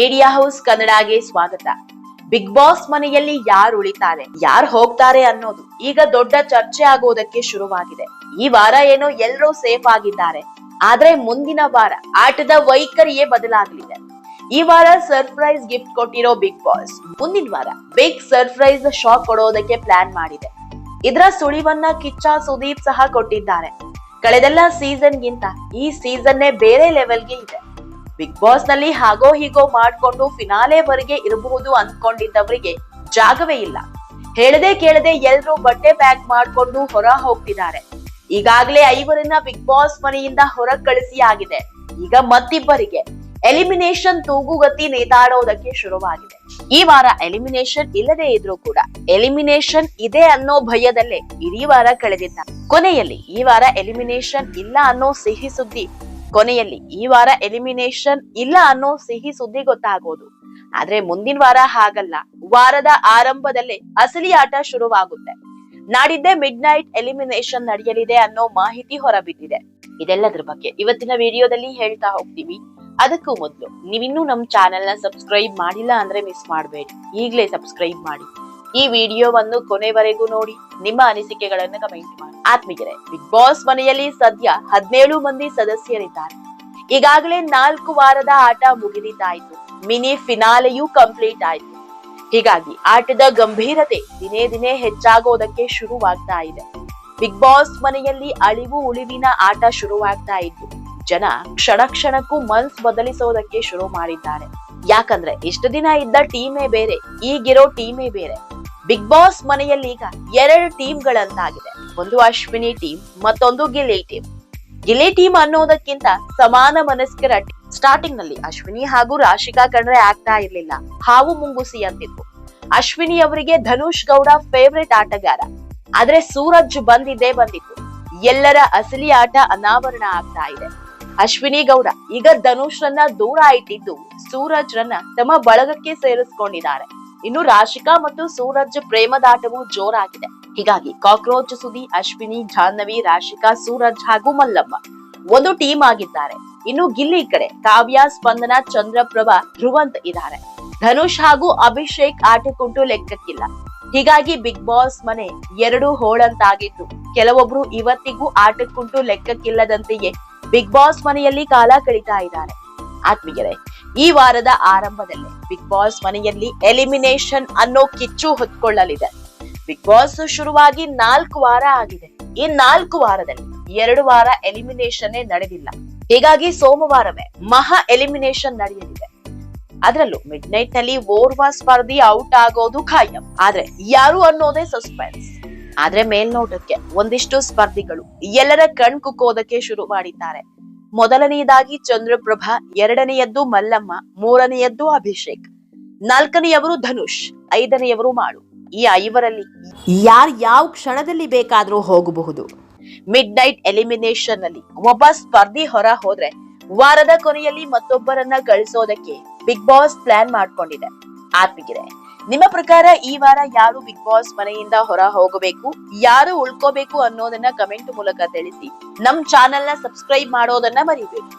Media house ಕನ್ನಡಗೆ ಸ್ವಾಗತ. Big boss ಮನೆಯಲ್ಲಿ ಯಾರು ಉಳಿತಾರೆ, ಯಾರು ಹೋಗ್ತಾರೆ ಅನ್ನೋದು ಈಗ ದೊಡ್ಡ ಚರ್ಚೆ ಆಗೋದಕ್ಕೆ ಶುರುವಾಗಿದೆ. ಈ ವಾರ ಏನೋ ಎಲ್ಲರೂ ಸೇಫ್ ಆಗಿದ್ದಾರೆ. ಆದ್ರೆ ಮುಂದಿನ ವಾರ ಆಟದ ವೈಖರಿಯೇ ಬದಲಾಗಲಿದೆ. ಈ ವಾರ ಸರ್ಪ್ರೈಸ್ ಗಿಫ್ಟ್ ಕೊಟ್ಟಿರೋ ಬಿಗ್ ಬಾಸ್ ಮುಂದಿನ ವಾರ ಬಿಗ್ ಸರ್ಪ್ರೈಸ್ ಶಾಕ್ ಕೊಡೋದಕ್ಕೆ ಪ್ಲಾನ್ ಮಾಡಿದೆ. ಇದರ ಸುಳಿವನ್ನ ಕಿಚ್ಚ ಸುದೀಪ್ ಸಹ ಕೊಟ್ಟಿದ್ದಾರೆ. ಕಳೆದೆಲ್ಲ ಸೀಸನ್ಗಿಂತ ಈ ಸೀಸನ್ನೇ ಬೇರೆ ಲೆವೆಲ್ಗೆ ಇದೆ. ಬಿಗ್ ಬಾಸ್ನಲ್ಲಿ ಹಾಗೋ ಹೀಗೋ ಮಾಡ್ಕೊಂಡು ಫಿನಾಲೆವರೆಗೆ ಇರಬಹುದು ಅಂದ್ಕೊಂಡಿದ್ದವರಿಗೆ ಜಾಗವೇ ಇಲ್ಲ. ಹೇಳದೆ ಕೇಳದೆ ಎಲ್ರೂ ಬಟ್ಟೆ ಪ್ಯಾಕ್ ಮಾಡ್ಕೊಂಡು ಹೊರ ಹೋಗ್ತಿದ್ದಾರೆ. ಈಗಾಗಲೇ ಐವರನ್ನ ಬಿಗ್ ಬಾಸ್ ಮನೆಯಿಂದ ಹೊರ ಕಳಿಸಿ ಆಗಿದೆ. ಈಗ ಮತ್ತಿಬ್ಬರಿಗೆ ಎಲಿಮಿನೇಷನ್ ತೂಗುಗತಿ ನೇತಾಡೋದಕ್ಕೆ ಶುರುವಾಗಿದೆ. ಈ ವಾರ ಎಲಿಮಿನೇಷನ್ ಇಲ್ಲದೆ ಇದ್ರೂ ಕೂಡ ಎಲಿಮಿನೇಷನ್ ಇದೆ ಅನ್ನೋ ಭಯದಲ್ಲೇ ಇಡೀ ವಾರ ಕಳೆದಿದ್ದ ಕೊನೆಯಲ್ಲಿ ಈ ವಾರ ಎಲಿಮಿನೇಷನ್ ಇಲ್ಲ ಅನ್ನೋ ಸಿಹಿ ಸುದ್ದಿ ಕೊನೆಯಲ್ಲಿ ಈ ವಾರ ಎಲಿಮಿನೇಷನ್ ಇಲ್ಲ ಅನ್ನೋ ಸಿಹಿ ಸುದ್ದಿ ಗೊತ್ತಾಗೋದು. ಆದ್ರೆ ಮುಂದಿನ ವಾರ ಹಾಗಲ್ಲ. ವಾರದ ಆರಂಭದಲ್ಲೇ ಅಸಲಿ ಆಟ ಶುರುವಾಗುತ್ತೆ. ನಾಡಿದ್ದೇ ಮಿಡ್ ನೈಟ್ ಎಲಿಮಿನೇಷನ್ ನಡೆಯಲಿದೆ ಅನ್ನೋ ಮಾಹಿತಿ ಹೊರಬಿದ್ದಿದೆ. ಇದೆಲ್ಲದ್ರ ಬಗ್ಗೆ ಇವತ್ತಿನ ವಿಡಿಯೋದಲ್ಲಿ ಹೇಳ್ತಾ ಹೋಗ್ತೀವಿ. ಅದಕ್ಕೂ ಮೊದಲು ನೀವಿನ್ನೂ ನಮ್ ಚಾನೆಲ್ನ ಸಬ್ಸ್ಕ್ರೈಬ್ ಮಾಡಿಲ್ಲ ಅಂದ್ರೆ ಮಿಸ್ ಮಾಡಬೇಡಿ. ಈಗಲೇ ಸಬ್ಸ್ಕ್ರೈಬ್ ಮಾಡಿ. ಈ ವಿಡಿಯೋವನ್ನು ಕೊನೆವರೆಗೂ ನೋಡಿ. ನಿಮ್ಮ ಅನಿಸಿಕೆಗಳನ್ನು ಕಮೆಂಟ್ ಮಾಡಿ. ಆತ್ಮೀಯರೇ ಬಿಗ್ ಬಾಸ್ ಮನೆಯಲ್ಲಿ ಸದ್ಯ ಹದಿನೇಳು ಮಂದಿ ಸದಸ್ಯರಿದ್ದಾರೆ. ಈಗಾಗಲೇ ನಾಲ್ಕು ವಾರದ ಆಟ ಮುಗಿದಿದ್ದಾಯಿತು. ಮಿನಿ ಫಿನಾಲೆಯೂ ಕಂಪ್ಲೀಟ್ ಆಯ್ತು. ಹೀಗಾಗಿ ಆಟದ ಗಂಭೀರತೆ ದಿನೇ ದಿನೇ ಹೆಚ್ಚಾಗೋದಕ್ಕೆ ಶುರುವಾಗ್ತಾ ಇದೆ. ಬಿಗ್ ಬಾಸ್ ಮನೆಯಲ್ಲಿ ಅಳಿವು ಉಳಿವಿನ ಆಟ ಶುರುವಾಗ್ತಾ ಇತ್ತು. ಜನ ಕ್ಷಣ ಕ್ಷಣಕ್ಕೂ ಮನ್ಸ್ ಬದಲಿಸೋದಕ್ಕೆ ಶುರು ಮಾಡಿದ್ದಾರೆ. ಯಾಕಂದ್ರೆ ಇಷ್ಟು ದಿನ ಇದ್ದ ಟೀಮೇ ಬೇರೆ, ಈಗಿರೋ ಟೀಮೇ ಬೇರೆ. ಬಿಗ್ ಬಾಸ್ ಮನೆಯಲ್ಲಿ ಈಗ ಎರಡು ಟೀಮ್ಗಳಂತಾಗಿದೆ. ಒಂದು ಅಶ್ವಿನಿ ಟೀಮ್ ಮತ್ತೊಂದು ಗಿಲೆ ಟೀಮ್ ಗಿಲೆ ಟೀಮ್ ಅನ್ನೋದಕ್ಕಿಂತ ಸಮಾನ ಮನಸ್ಕರ ಸ್ಟಾರ್ಟಿಂಗ್ನಲ್ಲಿ ಅಶ್ವಿನಿ ಹಾಗೂ ರಾಶಿಕಾ ಕಂಡ್ರೆ ಆಗ್ತಾ ಇರ್ಲಿಲ್ಲ ಹಾವು ಮುಂಗುಸಿ ಅಂತಿತ್ತು. ಅಶ್ವಿನಿ ಅವರಿಗೆ ಧನುಷ್ ಗೌಡ ಫೇವ್ರೆಟ್ ಆಟಗಾರ. ಆದ್ರೆ ಸೂರಜ್ ಬಂದಿದ್ದೇ ಬಂದಿತ್ತು. ಎಲ್ಲರ ಅಸಲಿ ಆಟ ಅನಾವರಣ ಆಗ್ತಾ ಇದೆ. ಅಶ್ವಿನಿ ಗೌಡ ಈಗ ಧನುಷ್ ರನ್ನ ದೂರ ಇಟ್ಟಿದ್ದು ಸೂರಜ್ ರನ್ನ ತಮ್ಮ ಬಳಗಕ್ಕೆ ಸೇರಿಸ್ಕೊಂಡಿದ್ದಾರೆ. ಇನ್ನು ರಾಶಿಕಾ ಮತ್ತು ಸೂರಜ್ ಪ್ರೇಮದಾಟವು ಜೋರಾಗಿದೆ. ಹೀಗಾಗಿ ಕಾಕ್ರೋಚ್ ಸುದಿ, ಅಶ್ವಿನಿ, ಜಾಹ್ನವಿ, ರಾಶಿಕಾ, ಸೂರಜ್ ಹಾಗೂ ಮಲ್ಲಮ್ಮ ಒಂದು ಟೀಮ್ ಆಗಿದ್ದಾರೆ. ಇನ್ನು ಗಿಲ್ಲಿ ಕಡೆ ಕಾವ್ಯ, ಸ್ಪಂದನ, ಚಂದ್ರಪ್ರಭಾ, ಧ್ರುವಂತ್ ಇದ್ದಾರೆ. ಧನುಷ್ ಹಾಗೂ ಅಭಿಷೇಕ್ ಆಟಕ್ಕುಂಟು ಲೆಕ್ಕಕ್ಕಿಲ್ಲ. ಹೀಗಾಗಿ ಬಿಗ್ ಬಾಸ್ ಮನೆ ಎರಡು ಹೋಳಂತಾಗಿದ್ದು ಕೆಲವೊಬ್ರು ಇವತ್ತಿಗೂ ಆಟಕ್ಕುಂಟು ಲೆಕ್ಕಕ್ಕಿಲ್ಲದಂತೆಯೇ ಬಿಗ್ ಬಾಸ್ ಮನೆಯಲ್ಲಿ ಕಾಲ ಕಳೀತಾ ಇದ್ದಾರೆ. ಆತ್ಮೀಯರೇ, ಈ ವಾರದ ಆರಂಭದಲ್ಲೇ ಬಿಗ್ ಬಾಸ್ ಮನೆಯಲ್ಲಿ ಎಲಿಮಿನೇಷನ್ ಅನ್ನೋ ಕಿಚ್ಚು ಹೊತ್ಕೊಳ್ಳಲಿದೆ. ಬಿಗ್ ಬಾಸ್ ಶುರುವಾಗಿ ನಾಲ್ಕು ವಾರ ಆಗಿದೆ. ಈ ನಾಲ್ಕು ವಾರದಲ್ಲಿ ಎರಡು ವಾರ ಎಲಿಮಿನೇಷನ್ ನಡೆದಿಲ್ಲ. ಹೀಗಾಗಿ ಸೋಮವಾರವೇ ಮಹಾ ಎಲಿಮಿನೇಷನ್ ನಡೆಯಲಿದೆ. ಅದರಲ್ಲೂ ಮಿಡ್ ನೈಟ್ನಲ್ಲಿ ಓರ್ವ ಸ್ಪರ್ಧಿ ಔಟ್ ಆಗೋದು ಖಾಯಂ. ಆದ್ರೆ ಯಾರು ಅನ್ನೋದೇ ಸಸ್ಪೆನ್ಸ್ ಆದ್ರೆ ಮೇಲ್ನೋಟಕ್ಕೆ ಒಂದಿಷ್ಟು ಸ್ಪರ್ಧಿಗಳು ಎಲ್ಲರ ಕಣ್ ಕುಕ್ಕೋದಕ್ಕೆ ಶುರು ಮಾಡಿದ್ದಾರೆ. ಮೊದಲನೆಯದಾಗಿ ಚಂದ್ರಪ್ರಭಾ, ಎರಡನೆಯದ್ದು ಮಲ್ಲಮ್ಮ, ಮೂರನೆಯದ್ದು ಅಭಿಷೇಕ್. ನಾಲ್ಕನೆಯವರು ಧನುಷ್, ಐದನೆಯವರು ಮಾಡು ಈ ಐವರಲ್ಲಿ ಯಾರು ಯಾವ ಕ್ಷಣದಲ್ಲಿ ಬೇಕಾದ್ರೂ ಹೋಗಬಹುದು. ಮಿಡ್ ನೈಟ್ ಎಲಿಮಿನೇಷನ್ ಅಲ್ಲಿ ಒಬ್ಬ ಸ್ಪರ್ಧಿ ಹೊರ ಹೋದ್ರೆ ವಾರದ ಕೊನೆಯಲ್ಲಿ ಮತ್ತೊಬ್ಬರನ್ನ ಕಳಿಸೋದಕ್ಕೆ ಬಿಗ್ ಬಾಸ್ ಪ್ಲಾನ್ ಮಾಡ್ಕೊಂಡಿದೆ. ಆತ್ಮೀಗಿದೆ ನಿಮ್ಮ ಪ್ರಕಾರ ಈ ವಾರ ಯಾರು ಬಿಗ್ ಬಾಸ್ ಮನೆಯಿಂದ ಹೊರ ಹೋಗಬೇಕು, ಯಾರು ಉಳ್ಕೋಬೇಕು ಅನ್ನೋದನ್ನ ಕಮೆಂಟ್ ಮೂಲಕ ತಿಳಿಸಿ, ನಮ್ ಚಾನೆಲ್ನ ಸಬ್ಸ್ಕ್ರೈಬ್ ಮಾಡೋದನ್ನ ಮರಿಬೇಡಿ.